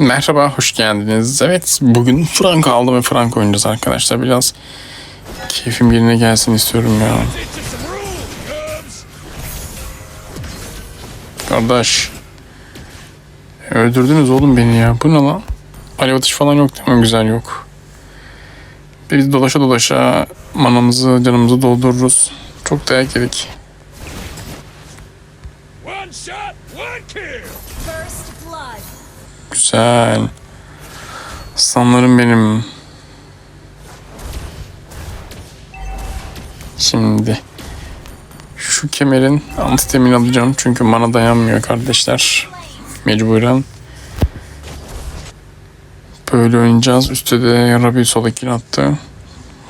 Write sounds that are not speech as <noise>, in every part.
Merhaba, hoş geldiniz. Evet, bugün Franco aldım ve Franco oynayacağız arkadaşlar. Biraz keyfim yerine gelsin istiyorum ya. Kardeş. Öldürdünüz oğlum beni ya. Bu ne lan? Alev atış falan yok değil mi? Güzel yok. Biz dolaşa dolaşa manamızı, canımızı doldururuz. Çok dayak yedik. One shot, one kill. Güzel. Aslanlarım benim. Şimdi şu kemerin antitemini alacağım çünkü mana dayanmıyor kardeşler. Mecburen. Böyle oynayacağız. Üstte de Rabi sola kill attı.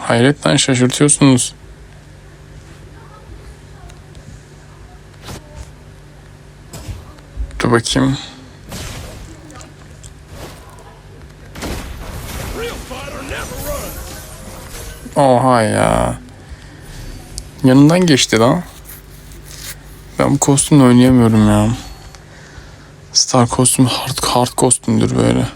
Hayretten şaşırtıyorsunuz. Dur bakayım. Oha ya. Yanından geçti lan. Ben bu kostümle oynayamıyorum ya. Star kostüm hard, hard kostümdür böyle.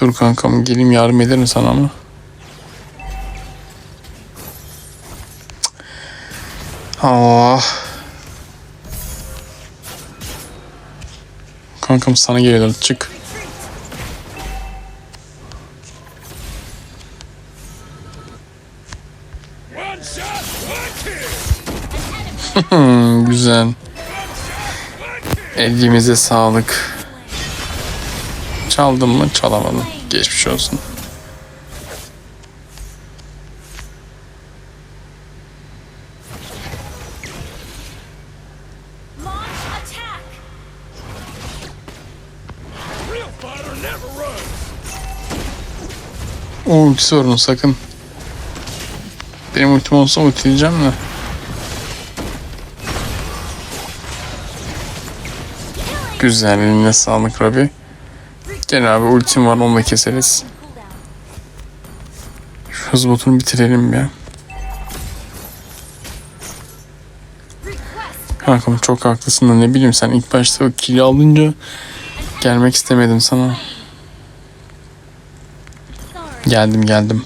Dur kankam geleyim yardım ederim sana ama. Allah. Kankam sana geliyorlar çık. Hmm, güzel. Elimize sağlık. Çaldım mı? Çalamadım. Geçmiş olsun. O ultisi var onun sakın. Benim ultim olsa ultileyeceğim de. Güzel eline sağlık Rabi. Gel abi ultim var onunla keseriz. Cooldown. Şu hız botunu bitirelim. Request. Kankam çok haklısın da ne bileyim sen ilk başta o kili alınca gelmek istemedim sana. Geldim geldim.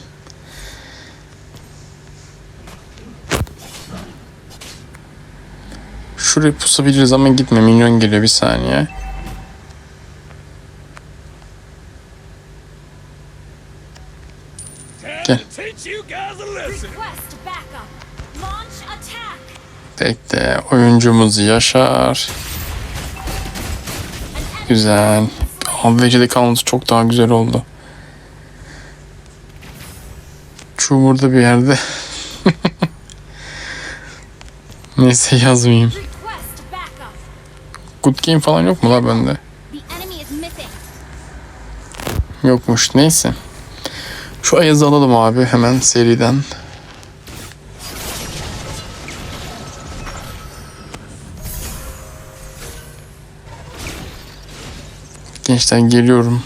Şuraya pusabiliriz ama gitme minyon geliyor bir saniye. Gel. Bekle oyuncumuz Yaşar. Güzel. AVC'de kalması çok daha güzel oldu. Şu burada bir yerde. <laughs> Neyse yazmayayım. Good game falan yok mu la bende? Yokmuş neyse. Şu Ayaz'ı alalım abi hemen seriden. Gençler geliyorum.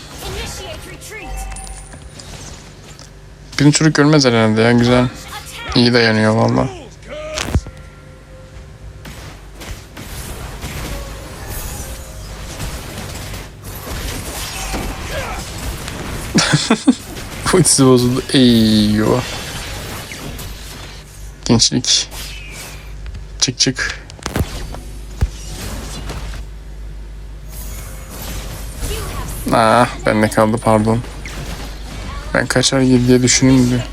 Birini çocuk görmez herhalde ya güzel. İyi dayanıyor valla. <laughs> Ultisi bozuldu. Eyvah. Gençlik. Çık çık. Ah bende kaldı pardon. Ben kaçar gibi diye düşündüm de.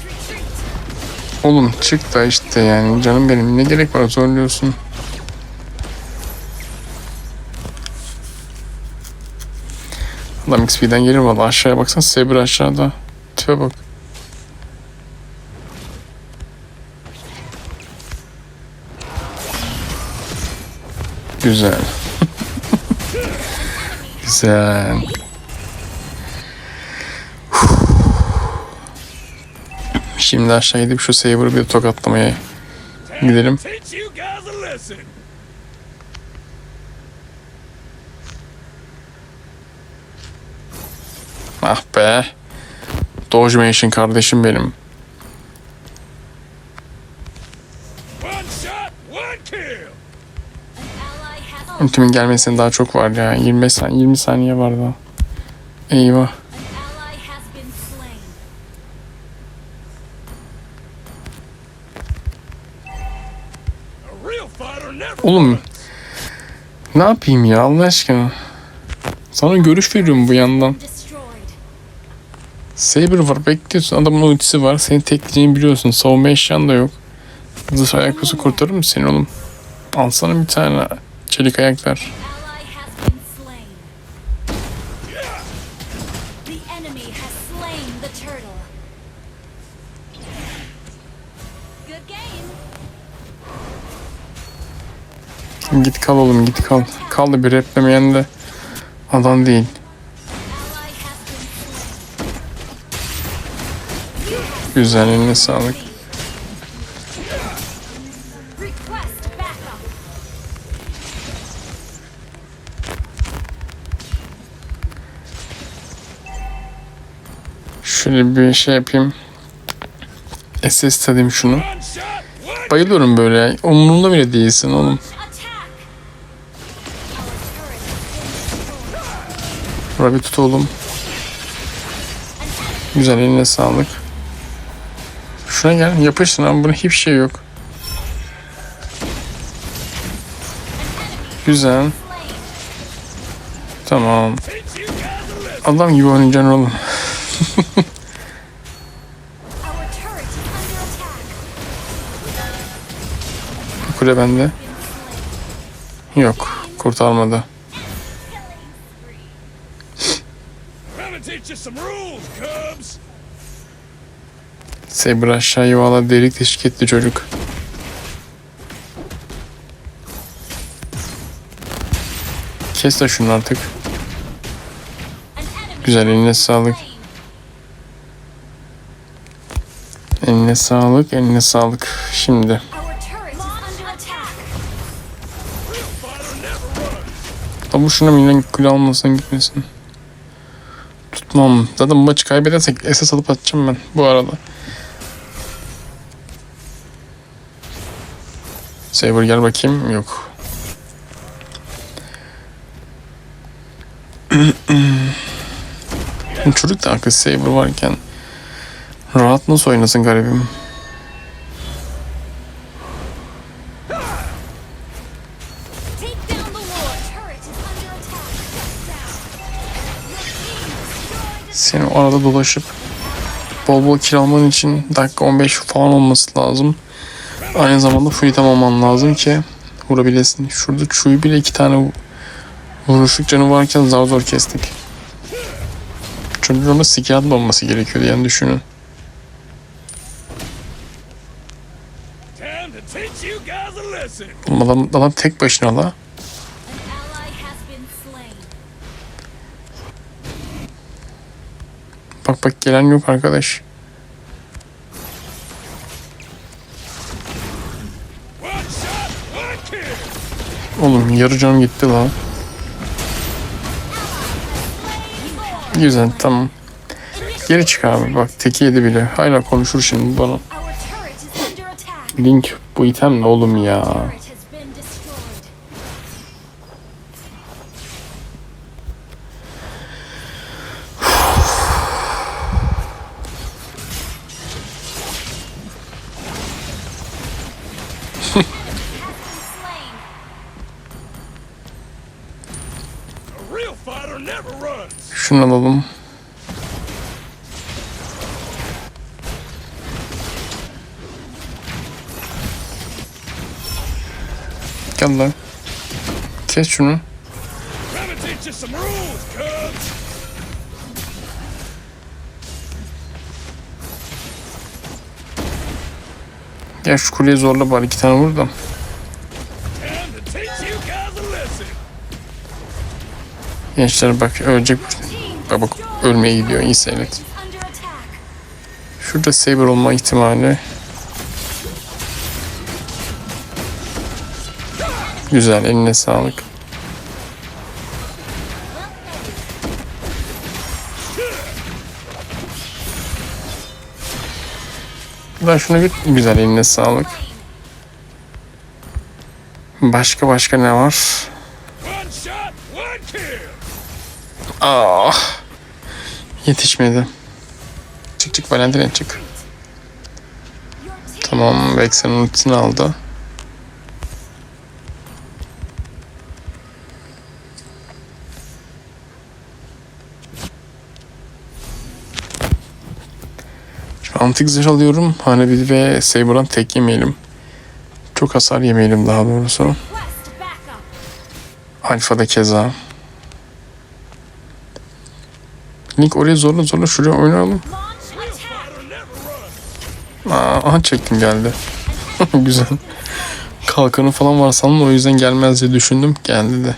Oğlum çık da işte yani canım benim ne gerek var zorluyorsun. Adam XP'den gelir valla aşağıya baksana Saber aşağıda. Tipe bak. Güzel. <laughs> Güzel. Şimdi aşağı gidip şu Saber'ı bir tokatlamaya Gidelim. Ah be. Dojmation kardeşim benim. Ultimin gelmesine daha çok var ya. 25 saniye, 20 saniye var daha. Eyvah. Oğlum ne yapayım ya Allah aşkına. Sana görüş veriyorum bu yandan. Saber var bekliyorsun adamın ultisi var. Seni tekleyeceğini biliyorsun. Savunma eşyan da yok. Zırh ayakkabısı kurtarır mı seni oğlum? Alsana bir tane çelik ayaklar. Git kal oğlum git kal. Kal da bir replemeyen de adam değil. Güzel eline sağlık. Şöyle bir şey yapayım. SS tadayım şunu. Bayılıyorum böyle. Umurumda bile değilsin oğlum. Destroyed. Rabbit tut oğlum. Güzel eline sağlık. Şuna gel yapıştın ama bunun hiçbir şey yok. Güzel. Tamam. Adam gibi oynayacaksın oğlum. <laughs> Kule bende. Yok. Kurtarmadı. Saber aşağı yuvala delik teşvik etti çocuk. Kes de şunu artık. Güzel eline sağlık. Eline sağlık, eline sağlık. Şimdi Our turret is under attack. Real fighter never runs. da bu şuna milyon kule almasın gitmesin. Tutmam. Zaten maçı kaybedersek esas alıp atacağım ben bu arada. Saber gel bakayım. Yok. <clears throat> Çocuk da akıl Saber varken rahat nasıl oynasın garibim. Team destroyed. Seni o arada dolaşıp bol bol kiralaman için dakika 15 falan olması lazım. Aynı zamanda full tamamlaman lazım ki vurabilesin. Şurada çuyu bile iki tane vuruşluk canı varken zar zor kestik. Çocuğun orada skill atmaması gerekiyordu yani düşünün. Oğlum adam, adam tek başına la. Bak gelen yok arkadaş. Oğlum yarı canım gitti la. Güzel tamam. Geri çık abi bak teki yedi bile. Hala konuşur şimdi bana. Link bu item ne oğlum ya? Şunu alalım. Gel lan. Kes şunu. Gel şu kuleyi zorla bari iki tane vur. Gençler bak ölecek. Bak ölmeye gidiyor iyi seyret. Şurada saber olma ihtimali. Güzel eline sağlık. Lan şunu git. Güzel eline sağlık. Başka başka ne var? Ah. Yetişmedi. Çık çık Valentin çık. Tamam Vexen'in ultisini aldı. Antik zırh alıyorum. Hanebil ve Saber'dan tek yemeyelim. Çok hasar yemeyelim daha doğrusu. Alfa'da keza. Link oraya zorla zorla şuraya oynayalım. Aa, aha çektim geldi. <laughs> Güzel. Kalkanı falan var sandım o yüzden gelmez diye düşündüm. Geldi de.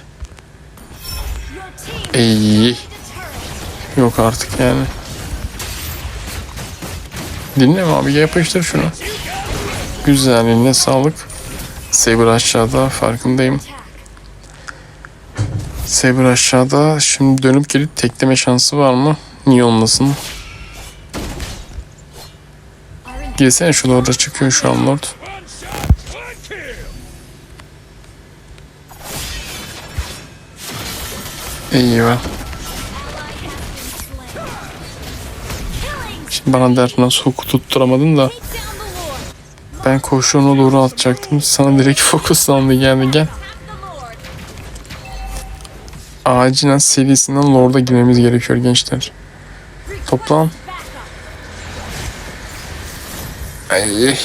İyi. Yok artık yani. Dinle mi abi yapıştır şunu. Güzel eline sağlık. Saber aşağıda farkındayım. Saber aşağıda. Şimdi dönüp gelip tekleme şansı var mı? Niye olmasın? Gelsene şu orada çıkıyor şu an Lord. Kill. Eyvah. Şimdi bana der nasıl huku tutturamadın da ben koşuğuna doğru atacaktım. Sana direkt <laughs> fokuslandı geldi gel. Acilen serisinden Lord'a girmemiz gerekiyor gençler. Backup. Ay.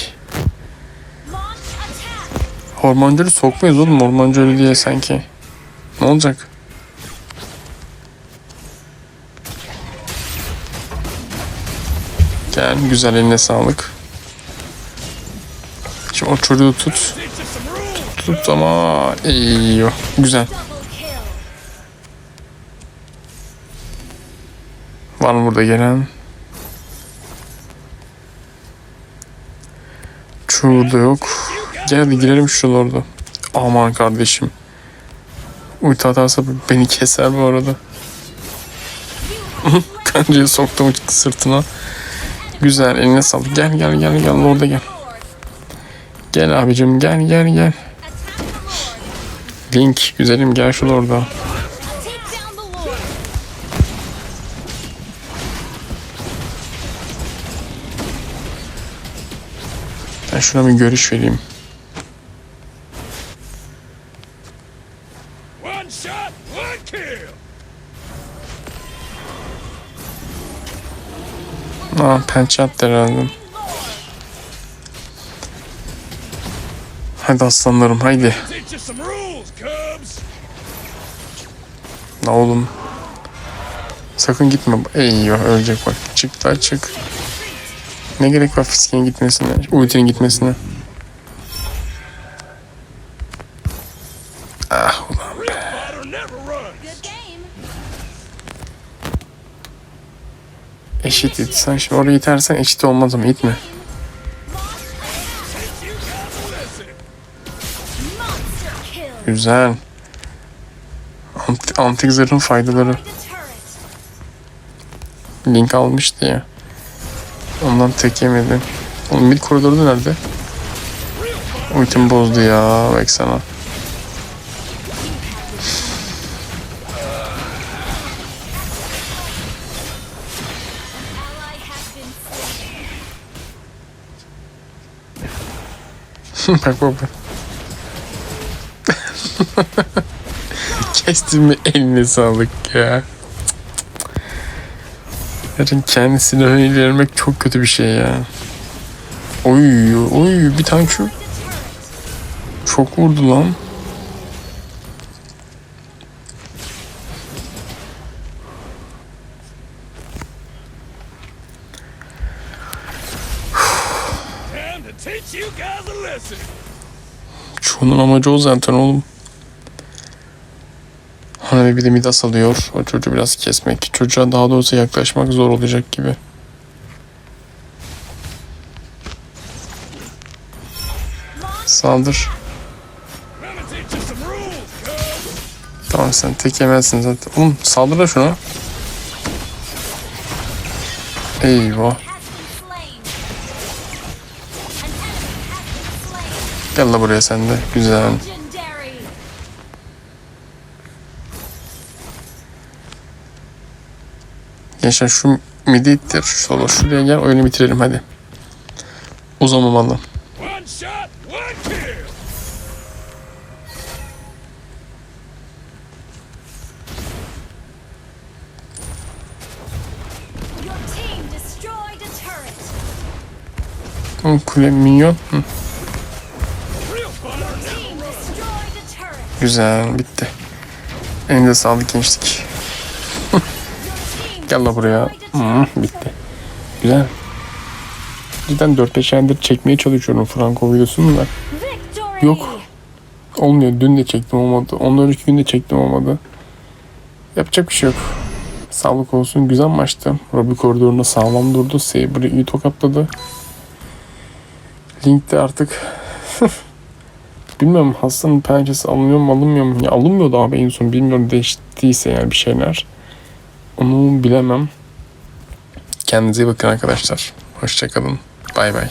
Hormoncuyla sokmayız oğlum öyle diye sanki. Ne olacak? Gel güzel eline sağlık. Şimdi o çocuğu tut. Rules. Tut ama iyi. Güzel. Double kill. Var mı burada gelen? Şurada yok. Gel girelim şu orada. Aman kardeşim. Ulti atarsa beni keser bu arada. <laughs> Kancayı soktum sırtına. Güzel eline sağlık. Gel gel gel gel orada gel. Gel abicim gel gel gel. Link güzelim gel şu orada. Ben şuna bir görüş vereyim. One shot, one kill. Aa pençe attı herhalde. Hadi aslanlarım haydi. La oğlum. Sakın gitme. Eyvah ölecek bak. Çık da çık. Ne gerek var Fisk'in gitmesine, Ulti'nin gitmesine. Ah ulan. Game. Eşit it. Sen şimdi oraya itersen eşit olmaz ama itme. Güzel. Anti- antik zırhın faydaları. Link almıştı ya. Ondan tek yemedi. Oğlum mid koridorda nerede? Ultimi bozdu ya. Bak sana. <laughs> Bak bak bak. <laughs> Kestim mi eline sağlık ya. Yarın kendisini öyle vermek çok kötü bir şey ya. Oy oy bir tane şu çok vurdu lan. Çoğunun amacı o zaten oğlum. Bir de Midas alıyor. O çocuğu biraz kesmek. Çocuğa daha doğrusu yaklaşmak zor olacak gibi. Saldır. Tamam sen tek yemezsin zaten. Oğlum saldır da şuna. Eyvah. Gel la buraya sen de. Güzel. Gençler şu midi ittir. Sola şuraya gel oyunu bitirelim hadi. Uzamamalı. Kule minyon. Hı, güzel bitti. Elinize sağlık gençlik. Gel la buraya. Hı, bitti. Güzel. Cidden 4-5 aydır çekmeye çalışıyorum Franco videosunu da. Yok. Olmuyor. Dün de çektim olmadı. Ondan önceki gün de çektim olmadı. Yapacak bir şey yok. Sağlık olsun. Güzel maçtı. Robbie koridorunda sağlam durdu. Saber'ı iyi tokatladı. Link de artık <laughs> bilmiyorum Hasan'ın pençesi alınıyor mu alınmıyor mu? Ya alınmıyordu abi en son. Bilmiyorum değiştiyse yani bir şeyler. Onu bilemem. Kendinize iyi bakın arkadaşlar. Hoşçakalın. Bay bay.